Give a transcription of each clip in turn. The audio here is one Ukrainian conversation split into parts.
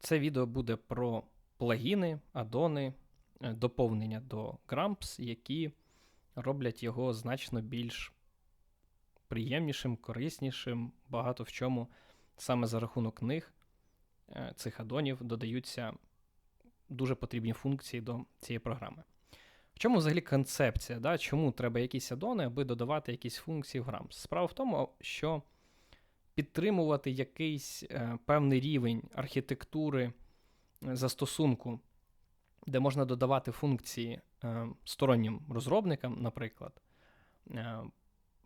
Це відео буде про плагіни, адони, е, доповнення до Gramps, які роблять його значно більш приємнішим, кориснішим, багато в чому саме за рахунок них, е, цих адонів, додаються дуже потрібні функції до цієї програми. В чому взагалі концепція? Да? Чому треба якісь адони, аби додавати якісь функції в Gramps? Справа в тому, що підтримувати якийсь е, певний рівень архітектури е, застосунку, де можна додавати функції е, стороннім розробникам, наприклад, е,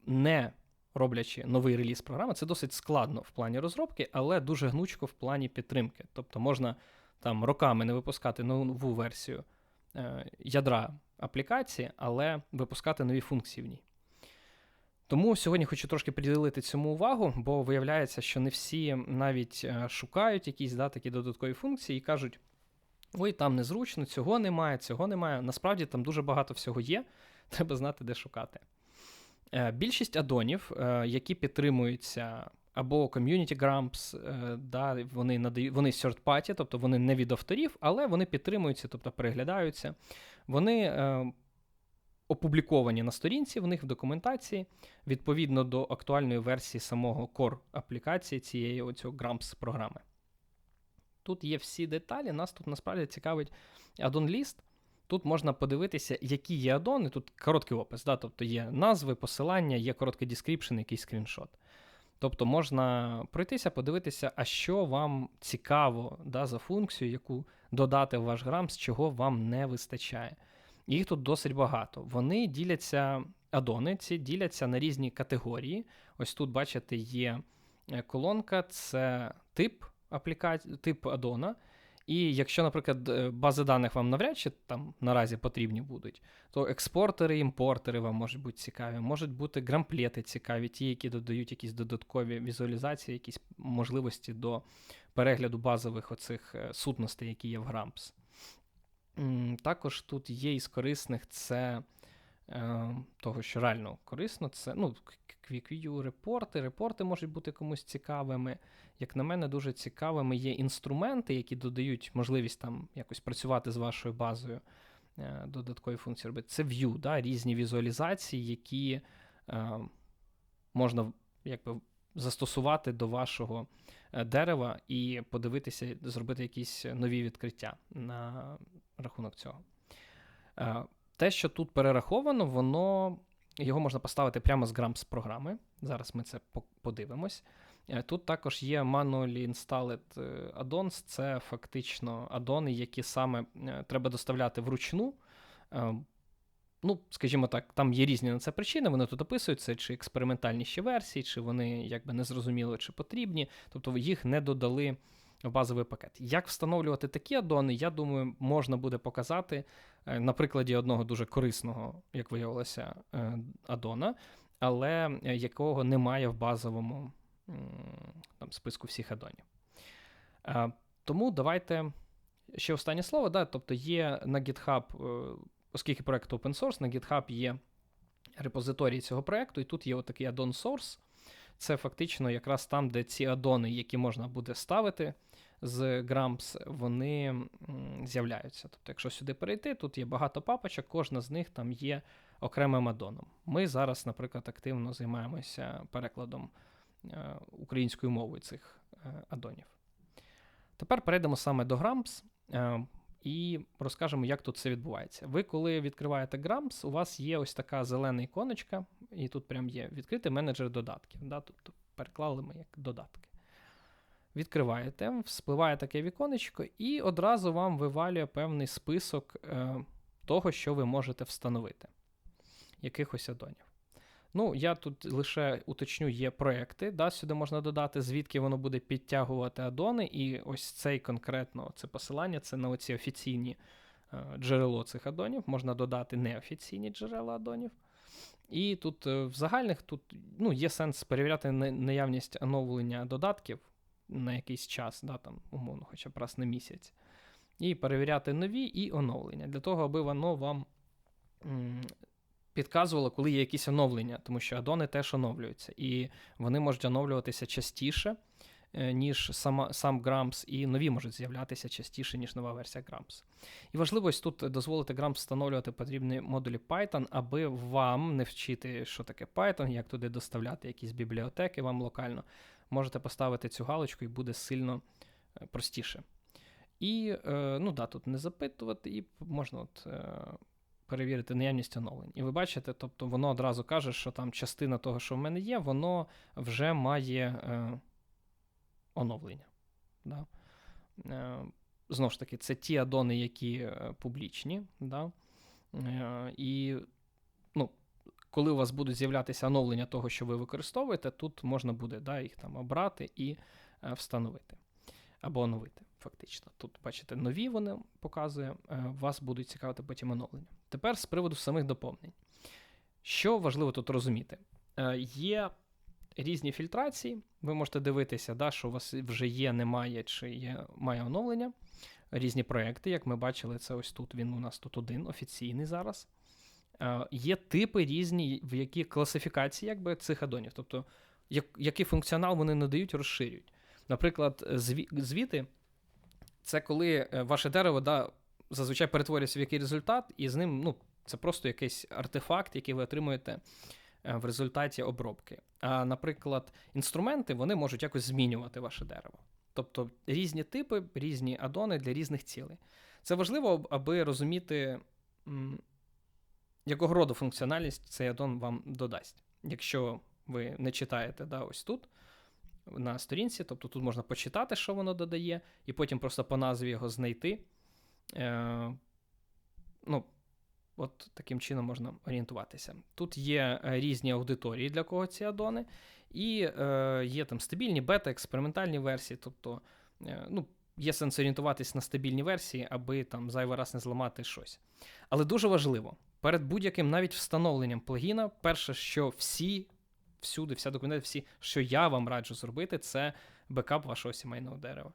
не роблячи новий реліз програми, це досить складно в плані розробки, але дуже гнучко в плані підтримки. Тобто можна там роками не випускати нову версію е, ядра аплікації, але випускати нові функції в ній. Тому сьогодні хочу трошки приділити цьому увагу, бо виявляється, що не всі навіть е, шукають якісь да, такі додаткові функції і кажуть: ой, там незручно, цього немає, цього немає. Насправді там дуже багато всього є, треба знати, де шукати. Е, більшість адонів, е, які підтримуються або Community Grumps, да, вони надають, вони third party, тобто вони не від авторів, але вони підтримуються, тобто переглядаються. Вони опубліковані на сторінці в них в документації відповідно до актуальної версії самого core аплікації цієї оцього Gramps програми. Тут є всі деталі, нас тут насправді цікавить add-on ліст. Тут можна подивитися, які є адони. Тут короткий опис, да? тобто є назви, посилання, є короткий description, якийсь скріншот. Тобто можна пройтися, подивитися, а що вам цікаво да, за функцію, яку додати в ваш Grams, чого вам не вистачає. Їх тут досить багато. Вони діляться, адони ці діляться на різні категорії. Ось тут, бачите, є е, колонка, це тип аплікації, тип адона. І якщо, наприклад, е, бази даних вам навряд чи там наразі потрібні будуть, то експортери, імпортери вам можуть бути цікаві, можуть бути грамплети цікаві, ті, які додають якісь додаткові візуалізації, якісь можливості до перегляду базових оцих е, сутностей, які є в Gramps. Також тут є із корисних це е, того, що реально корисно, це ну, QuickView репорти. Репорти можуть бути комусь цікавими. Як на мене, дуже цікавими є інструменти, які додають можливість там якось працювати з вашою базою е, додаткові функції робити. Це View, да, різні візуалізації, які е, можна якби застосувати до вашого е, дерева і подивитися, зробити якісь нові відкриття на рахунок цього. Е, те, що тут перераховано, воно його можна поставити прямо з Grams програми. Зараз ми це подивимось. Е, тут також є manually installed addons, це фактично адони, які саме треба доставляти вручну. Ну, скажімо так, там є різні на це причини, вони тут описуються, чи експериментальні ще версії, чи вони якби не зрозуміли, чи потрібні, тобто їх не додали в базовий пакет. Як встановлювати такі адони, я думаю, можна буде показати е, на прикладі одного дуже корисного, як виявилося, е, адона, але е, якого немає в базовому там, списку всіх адонів. Тому давайте ще останнє слово. Да? Тобто є на GitHub оскільки проект open source, на GitHub є репозиторій цього проекту, і тут є отакий add-on source. Це фактично якраз там, де ці адони, які можна буде ставити з Gramps, вони з'являються. Тобто, якщо сюди перейти, тут є багато папочок, кожна з них там є окремим адоном. Ми зараз, наприклад, активно займаємося перекладом е, українською мовою цих е, адонів. Тепер перейдемо саме до Gramps. І розкажемо, як тут це відбувається. Ви, коли відкриваєте Grams, у вас є ось така зелена іконочка, і тут прям є відкритий менеджер додатків. Да? Тобто переклали ми як додатки. Відкриваєте, вспливає таке віконечко, і одразу вам вивалює певний список е, того, що ви можете встановити, якихось адонів. Ну, я тут лише уточню, є проекти, да, сюди можна додати, звідки воно буде підтягувати адони. І ось цей конкретно це посилання, це на оці офіційні е, джерело цих адонів. Можна додати неофіційні джерела адонів. І тут е, в загальних тут ну, є сенс перевіряти наявність оновлення додатків на якийсь час, да, там, умовно, хоча б раз на місяць. І перевіряти нові і оновлення для того, аби воно вам підказувало, коли є якісь оновлення, тому що адони теж оновлюються, і вони можуть оновлюватися частіше, е, ніж сама, сам Grams, і нові можуть з'являтися частіше, ніж нова версія Grams. І важливо ось тут дозволити Grams встановлювати потрібні модулі Python, аби вам не вчити, що таке Python, як туди доставляти якісь бібліотеки вам локально. Можете поставити цю галочку і буде сильно е, простіше. І е, ну да, тут не запитувати, і можна от, перевірити наявність оновлень. І ви бачите, тобто воно одразу каже, що там частина того, що в мене є, воно вже має е, оновлення. Да? Е, Знову ж таки, це ті адони, які е, публічні. Да? Е, і ну, коли у вас будуть з'являтися оновлення того, що ви використовуєте, тут можна буде да, їх там обрати і е, встановити або оновити. Фактично, тут, бачите, нові вони показує, е, вас будуть цікавити потім оновлення. Тепер з приводу самих доповнень. Що важливо тут розуміти? Е, Є різні фільтрації, ви можете дивитися, да, що у вас вже є, немає, чи є, має оновлення. Різні проекти, як ми бачили, це ось тут він у нас тут один, офіційний зараз. Е, Є типи різні, в які класифікації якби, цих адонів. Тобто, як, який функціонал вони надають, розширюють. Наприклад, зві, звіти це коли е, ваше дерево да, зазвичай перетворюється в який результат, і з ним ну, це просто якийсь артефакт, який ви отримуєте е, в результаті обробки. А, наприклад, інструменти вони можуть якось змінювати ваше дерево. Тобто різні типи, різні адони для різних цілей. Це важливо, аби розуміти, якого роду функціональність цей адон вам додасть. Якщо ви не читаєте да, ось тут на сторінці, тобто тут можна почитати, що воно додає, і потім просто по назві його знайти. Е, Ну, от таким чином можна орієнтуватися. Тут є е, різні аудиторії, для кого ці адони, і е, є там стабільні бета, експериментальні версії. Тобто, ну, є сенс орієнтуватись на стабільні версії, аби там зайвий раз не зламати щось. Але дуже важливо, перед будь-яким навіть встановленням плагіна, перше, що всі всюди, вся документація, всі, що я вам раджу зробити, це бекап вашого сімейного дерева.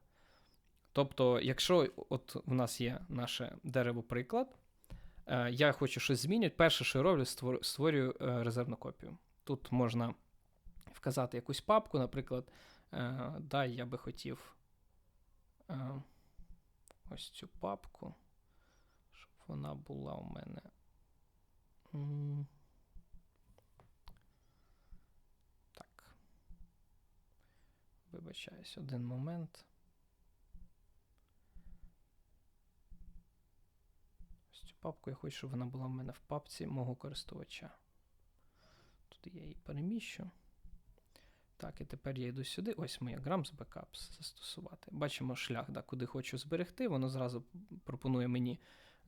Тобто, якщо от у нас є наше дерево-приклад, е, я хочу щось змінити, перше, що я роблю, створюю е, резервну копію. Тут можна вказати якусь папку, наприклад, е, дай я би хотів ось цю папку, щоб вона була у мене. Так. Вибачаюсь, один момент. Ось цю папку я хочу, щоб вона була в мене в папці мого користувача. Тут я її переміщу. Так, і тепер я йду сюди. Ось моє Grams Backups застосувати. Бачимо шлях, да, куди хочу зберегти. Воно зразу пропонує мені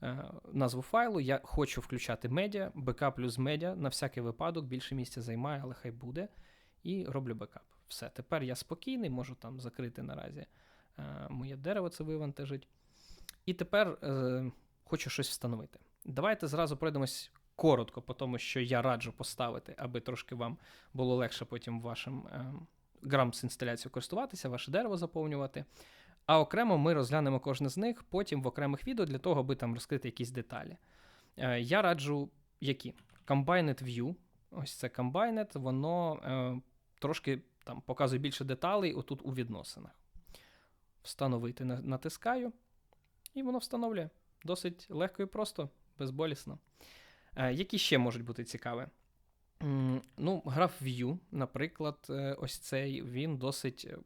е, назву файлу. Я хочу включати медіа, бекап плюс медіа. На всякий випадок більше місця займає, але хай буде. І роблю бекап. Все, тепер я спокійний, можу там закрити наразі е, моє дерево, це вивантажить. І тепер е, хочу щось встановити. Давайте зразу пройдемось коротко, по тому, що я раджу поставити, аби трошки вам було легше потім вашим е, Grams інсталяцією користуватися, ваше дерево заповнювати. А окремо ми розглянемо кожне з них потім в окремих відео для того, аби там розкрити якісь деталі. Е, я раджу які? Combined View. Ось це Combined, воно е, трошки там показує більше деталей отут у відносинах. Встановити натискаю, і воно встановлює. Досить легко і просто, безболісно. Е, Які ще можуть бути цікаві? Ну, Граф View, наприклад, е, ось цей він досить е,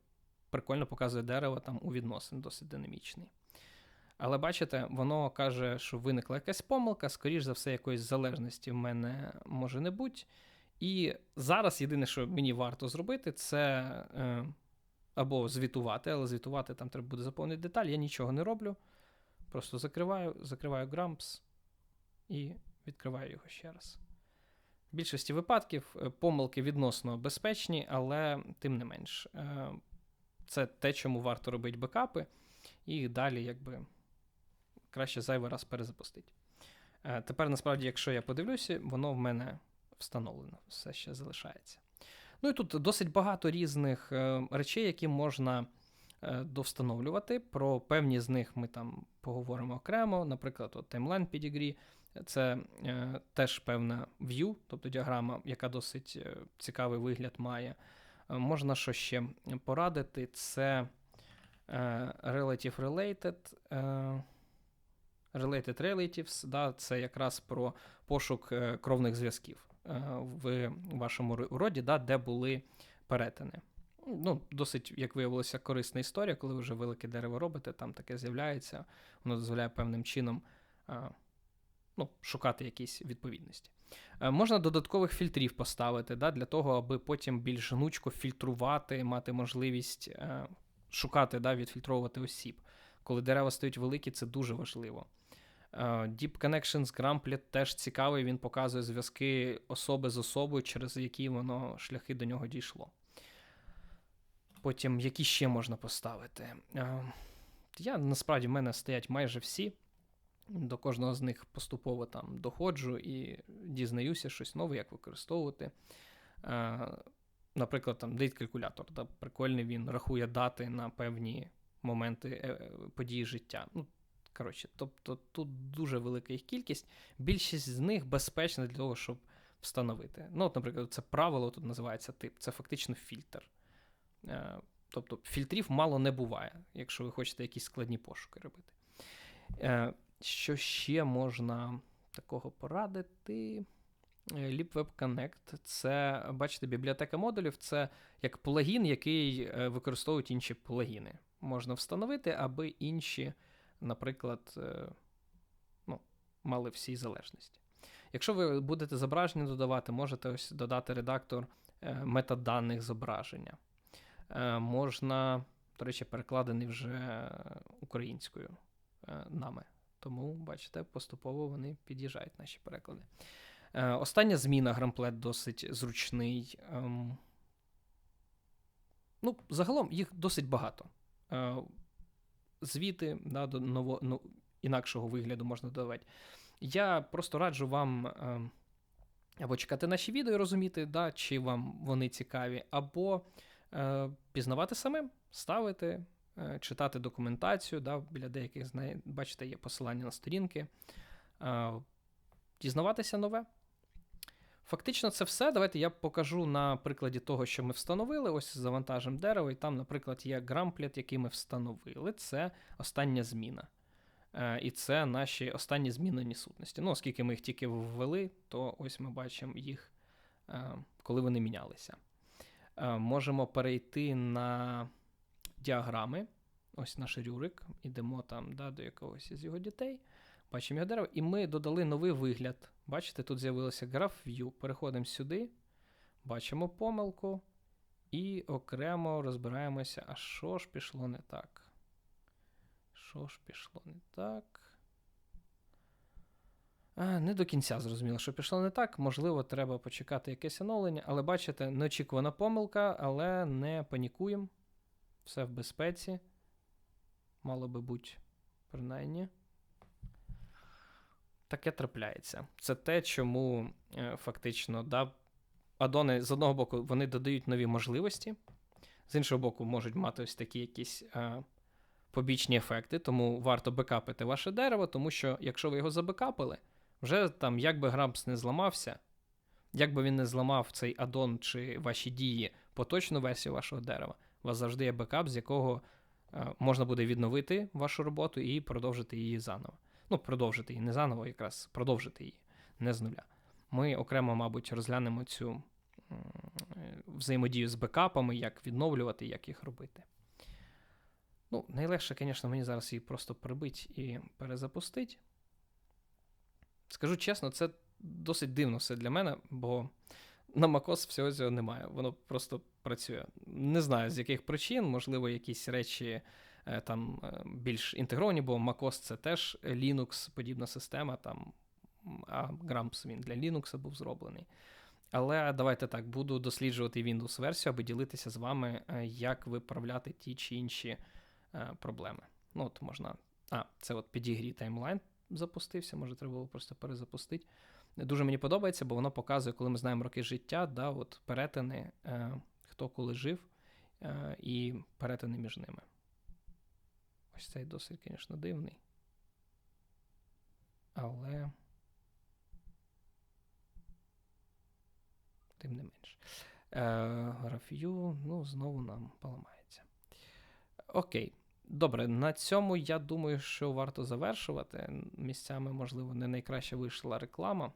прикольно показує дерево там у відносин, досить динамічний. Але бачите, воно каже, що виникла якась помилка, скоріш за все, якоїсь залежності в мене може не бути. І зараз єдине, що мені варто зробити, це або звітувати, але звітувати там треба буде заповнити деталь. Я нічого не роблю. Просто закриваю, закриваю Gramps і відкриваю його ще раз. В більшості випадків е, помилки відносно безпечні, але тим не менш, е, це те, чому варто робити бекапи, і далі, якби краще зайвий раз перезапустити. Е, тепер, насправді, якщо я подивлюся, воно в мене встановлено, все ще залишається. Ну і тут досить багато різних речей, які можна довстановлювати. Про певні з них ми там поговоримо окремо. Наприклад, от Timeline Pedigree це е, теж певна view, тобто діаграма, яка досить цікавий вигляд має. Можна що ще порадити, це Relative Related. Related Relatives, да, це якраз про пошук кровних зв'язків в вашому роді, да, де були перетини. Ну, Досить, як виявилося, корисна історія, коли ви вже велике дерево робите, там таке з'являється, воно дозволяє певним чином ну, шукати якісь відповідності. Е, можна додаткових фільтрів поставити да, для того, аби потім більш гнучко фільтрувати, мати можливість е, шукати, да, відфільтровувати осіб. Коли дерева стають великі, це дуже важливо. Е, Deep Connections Gramplet теж цікавий, він показує зв'язки особи з особою, через які воно шляхи до нього дійшло. Потім, які ще можна поставити? Я насправді в мене стоять майже всі. До кожного з них поступово там доходжу і дізнаюся щось нове, як використовувати. Наприклад, там дейт-калькулятор. Да, Прикольний він рахує дати на певні моменти е, події життя. Ну, коротше, Тобто тут дуже велика їх кількість. Більшість з них безпечна для того, щоб встановити. Ну, от, Наприклад, це правило тут називається тип, це фактично фільтр. Е, тобто фільтрів мало не буває, якщо ви хочете якісь складні пошуки робити. Е, що ще можна такого порадити? Е, LeapWeb Connect це, бачите, бібліотека модулів це як плагін, який використовують інші плагіни. Можна встановити, аби інші, наприклад, ну, мали всі залежності. Якщо ви будете зображення додавати, можете ось додати редактор метаданих зображення. Можна, до речі, перекладений вже українською нами. Тому, бачите, поступово вони під'їжджають наші переклади. Е, Остання зміна грамплет досить зручний. Ем, ну, Загалом їх досить багато. Е, Звіти да, до ново, ну, інакшого вигляду можна додавати. Я просто раджу вам е, або чекати наші відео і розуміти, да, чи вам вони цікаві, або е, пізнавати самим, ставити. Е, читати документацію. Да, Біля деяких бачите, є посилання на сторінки, е, дізнаватися нове. Фактично, це все. Давайте я покажу на прикладі того, що ми встановили. Ось завантажимо дерево, і там, наприклад, є грамплет, який ми встановили. Це остання зміна. Е, і це наші останні змінені сутності. Ну, оскільки ми їх тільки ввели, то ось ми бачимо їх, коли вони мінялися. Можемо перейти на діаграми. Ось наш Рюрик, ідемо там да, до якогось із його дітей. Бачимо його дерево, і ми додали новий вигляд. Бачите, тут з'явилося Graph View. Переходимо сюди, бачимо помилку. І окремо розбираємося, а що ж пішло не так? Що ж пішло не так? А, Не до кінця зрозуміло, що пішло не так. Можливо, треба почекати якесь оновлення, але бачите, неочікувана помилка, але не панікуємо все в безпеці. Мало би бути, принаймні. Таке трапляється. Це те, чому е, фактично да, адони з одного боку вони додають нові можливості, з іншого боку, можуть мати ось такі якісь е, побічні ефекти, тому варто бекапити ваше дерево, тому що якщо ви його забекапили, вже там, як би грампс не зламався, як би він не зламав цей адон чи ваші дії поточну версію вашого дерева, у вас завжди є бекап, з якого е, можна буде відновити вашу роботу і продовжити її заново. Ну, продовжити її не заново, якраз продовжити її, не з нуля. Ми окремо, мабуть, розглянемо цю взаємодію з бекапами, як відновлювати, як їх робити. Ну, найлегше, звісно, мені зараз її просто прибити і перезапустити. Скажу чесно, це досить дивно все для мене, бо на macOS всього цього немає. Воно просто працює. Не знаю, з яких причин, можливо, якісь речі е, там е, більш інтегровані, бо macOS це теж Linux, подібна система, там, а Gramps він для Linux був зроблений. Але давайте так, буду досліджувати Windows-версію, аби ділитися з вами, е, як виправляти ті чи інші проблеми. Ну, от можна. А, це от підігрій таймлайн запустився, може, треба було просто перезапустити. Дуже мені подобається, бо воно показує, коли ми знаємо роки життя, да, от перетини, е, хто коли жив, е, і перетини між ними. Ось цей досить, звісно, дивний. Але. Тим не менш. Е, Графію, ну, знову нам поламається. Окей. Добре, на цьому я думаю, що варто завершувати. Місцями, можливо, не найкраще вийшла реклама,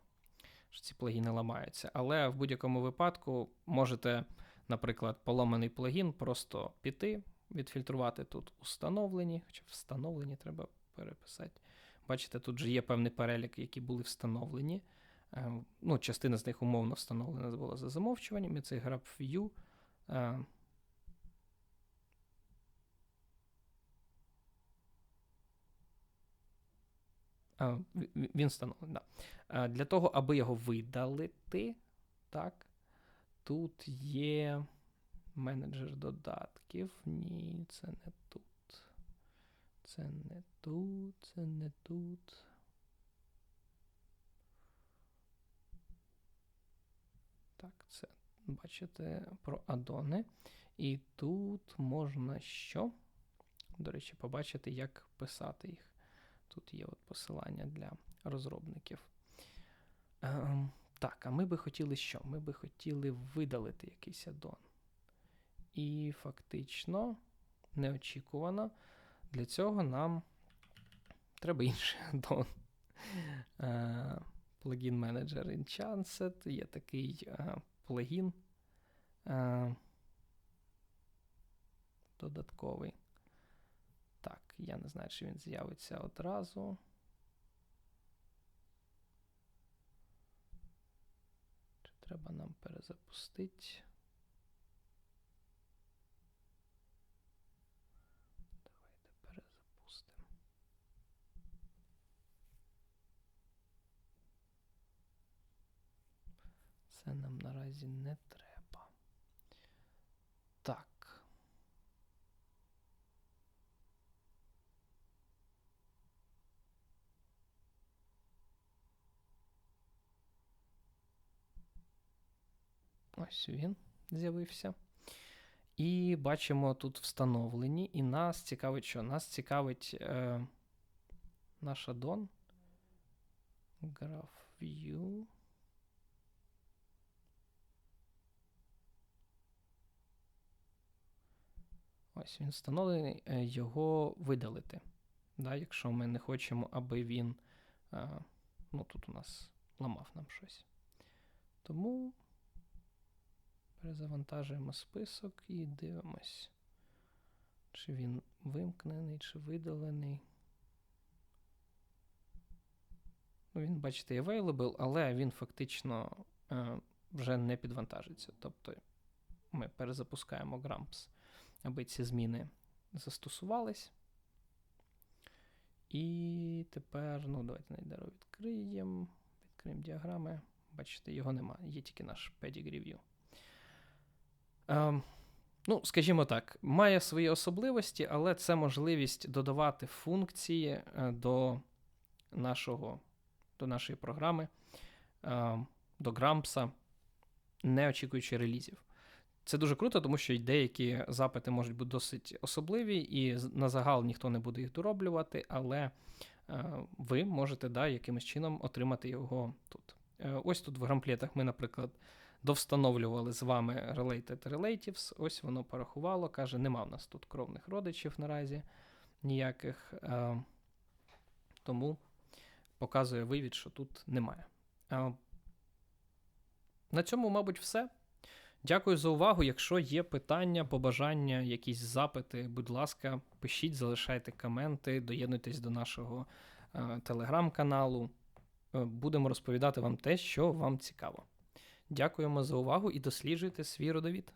що ці плагіни ламаються. Але в будь-якому випадку можете, наприклад, поломаний плагін просто піти, відфільтрувати тут установлені, хоча встановлені треба переписати. Бачите, тут же є певний перелік, які були встановлені. Е, Ну, частина з них умовно встановлена була за замовчуванням, і цей graph view. е, А, ві- ві- він встановлений, да. Для того, аби його видалити, так, тут є менеджер додатків. Ні, це не тут. Це не тут, це не тут. Так, це бачите про адони. І тут можна що? До речі, побачити, як писати їх. Тут є от посилання для розробників. Ем, так, а ми би хотіли що? Ми би хотіли видалити якийсь аддон. І фактично, неочікувано, для цього нам треба інший аддон. Е, Плагін менеджер Enchanted. Є такий е, плагін е, додатковий. Я не знаю, чи він з'явиться одразу. Чи треба нам перезапустити? Давайте перезапустимо. Це нам наразі не треба. Так. Ось він з'явився. І бачимо тут встановлені. І нас цікавить що? Нас цікавить е, наш аддон. Graph View. Ось він встановлений, е, його видалити. Да, якщо ми не хочемо, аби він. Е, ну, тут у нас ламав нам щось. Тому перезавантажуємо список і дивимось, чи він вимкнений, чи видалений. Ну, він, бачите, available, але він фактично е, вже не підвантажиться. Тобто ми перезапускаємо Gramps, аби ці зміни застосувались. І тепер, ну, давайте найдеро відкриємо. Відкриємо діаграми. Бачите, його немає, є тільки наш pedigree view. Ем, ну, скажімо так, має свої особливості, але це можливість додавати функції е, до, нашого, до нашої програми, е, до Грампса, не очікуючи релізів. Це дуже круто, тому що деякі запити можуть бути досить особливі, і на загал ніхто не буде їх дороблювати, але е, ви можете да, якимось чином отримати його тут. Е, ось тут в грамплетах ми, наприклад, довстановлювали з вами Related Relatives. Ось воно порахувало. Каже, нема в нас тут кровних родичів наразі ніяких. Е, тому показує вивід, що тут немає. Е, на цьому, мабуть, все. Дякую за увагу. Якщо є питання, побажання, якісь запити, будь ласка, пишіть, залишайте коменти, доєднуйтесь до нашого е, телеграм-каналу. Е, Будемо розповідати вам те, що вам цікаво. Дякуємо за увагу і досліджуйте свій родовід.